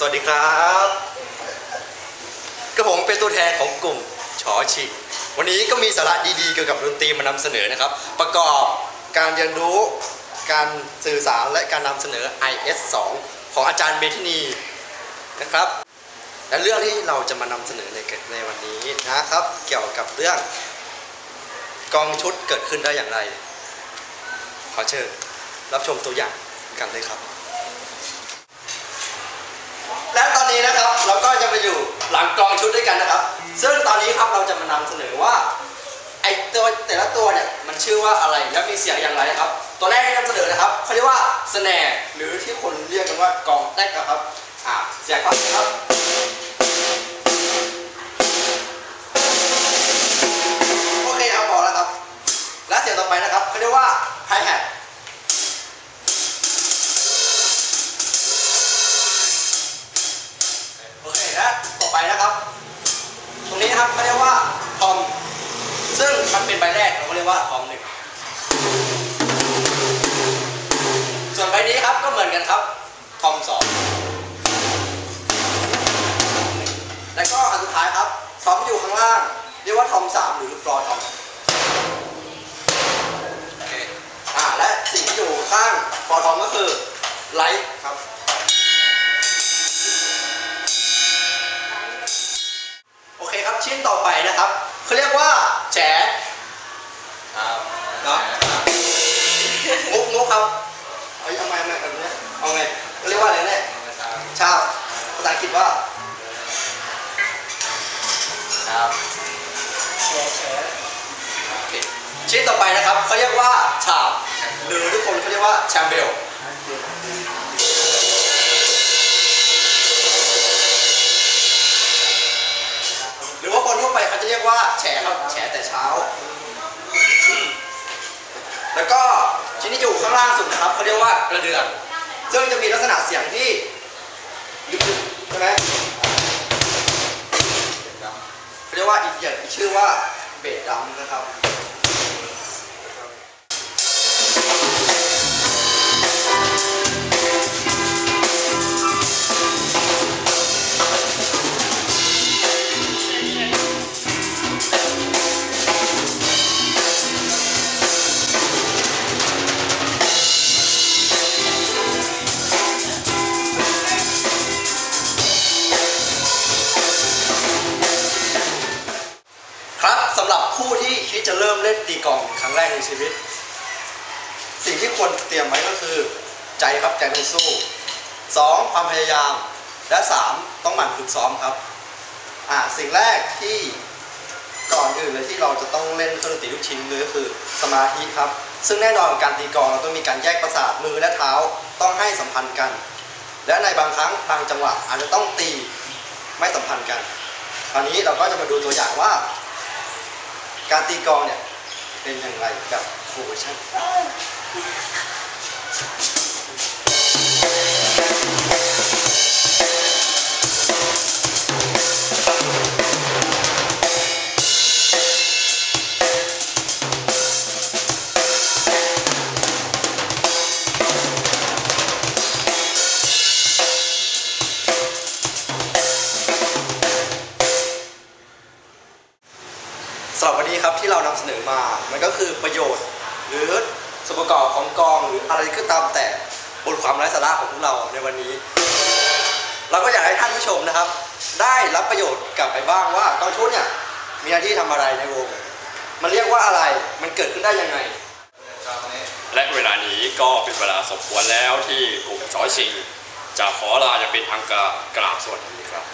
สวัสดีครับก็ผมเป็นตัวแทนของกลุ่มชอชิงวันนี้ก็มีสาระดีๆเกี่ยวกับดนตรีมานำเสนอนะครับ ประกอบการเรียนรู้การสื่อสารและการนำเสนอ IS 2 ของอาจารย์เมธินีนะครับ และเรื่องที่เราจะมานำเสนอในในวันนี้นะครับ เกี่ยวกับเรื่องกองชุดเกิดขึ้นได้อย่างไร ขอเชิญรับชมตัวอย่างกันเลยครับ และตอ นนี้นะครับเราก็จะมาอยู่หลังกองชุดด้วยกันนะครับ ซึ่งตอนนี้ครับเราจะมานำเสนอว่าไอตัวแต่ละตัวเนี่ยมันชื่อว่าอะไรและมีเสียงอย่างไรครับ ตัวแรกที่นำเสนอนะครับเขาเรียกว่าสแนร์หรือที่คนเรียกกันว่ากองแตกนะครับอ่าเสียงครับครับโอเคครับพอแล้วครับและเสียงต่อไปนะครับเขาเรียกว่าไฮแฮท ซึ่งมันเป็นใบแรกเราก็เรียกว่าทอมหนึ่งส่วนใบนี้ครับก็เหมือนกันครับทอมสองแล้วก็อันสุดท้ายครับทอมอยู่ข้างล่าง เรียกว่าทอมสามหรือฟลอทอมโอเคอ่าและสิ่งที่อยู่ข้างฟลอทอมก็คือไลท์ครับ เนาะมุกมุกครับเอาเอาไงเอาไงเอาไงเอาไงเขาเรียกว่าอะไรเนี่ยชาบภาษาอังกฤษว่าครับโอเคชิ้นต่อไปนะครับเขาเรียกว่าชาบหรือทุกคนเขาเรียกว่าแชมเบลหรือว่าคนทั่วไปเขาจะเรียกว่าแฉครับแฉแต่เช้า แล้วก็ชิ้นที่อยู่ข้างล่างสุดนะครับเขาเรียกว่ากระเดืองซึ่งจะมีลักษณะเสียงที่ลึกๆใช่ไหมเขาเรียกว่าอีกอย่างชื่อว่าเบสดัมนะครับ ที่คิดจะเริ่มเล่นตีกลองครั้งแรกในชีวิต สิ่งที่ควรเตรียมไว้ก็คือ ใจครับใจต้องสู้สองความพยายาม และสามต้องหมั่นฝึกซ้อมครับอ่าสิ่งแรกที่ก่อนอื่นเลยที่เราจะต้องเล่นเครื่องดนตรีลูกชิ้นเลยก็คือสมาธิครับ ซึ่งแน่นอนการตีกลองเราต้องมีการแยกประสาทมือและเท้าต้องให้สัมพันธ์กัน และในบางครั้งบางจังหวะอาจจะต้องตีไม่สัมพันธ์กันคราวนี้เราก็จะมาดูตัวอย่างว่า การตีกองเนี่ยเป็นอย่างไรแบบฟูลเวอร์ชัน สำหรับวันนี้ครับที่เรานำเสนอมา มันก็คือประโยชน์ หรือส่วนประกอบของกองหรืออะไรก็ตามแต่บนความไร้สาระของพวกเราในวันนี้ เราก็อยากให้ท่านผู้ชมนะครับ ได้รับประโยชน์กลับไปบ้างว่ากองชุดเนี่ยมีหน้าที่ทำอะไรในวง มันเรียกว่าอะไรมันเกิดขึ้นได้ยังไง และเวลานี้ก็เป็นเวลาสมควรแล้วที่กลุ่มชอยชิงจะขอลาอย่างเป็นทางการกราบสวัสดีครับ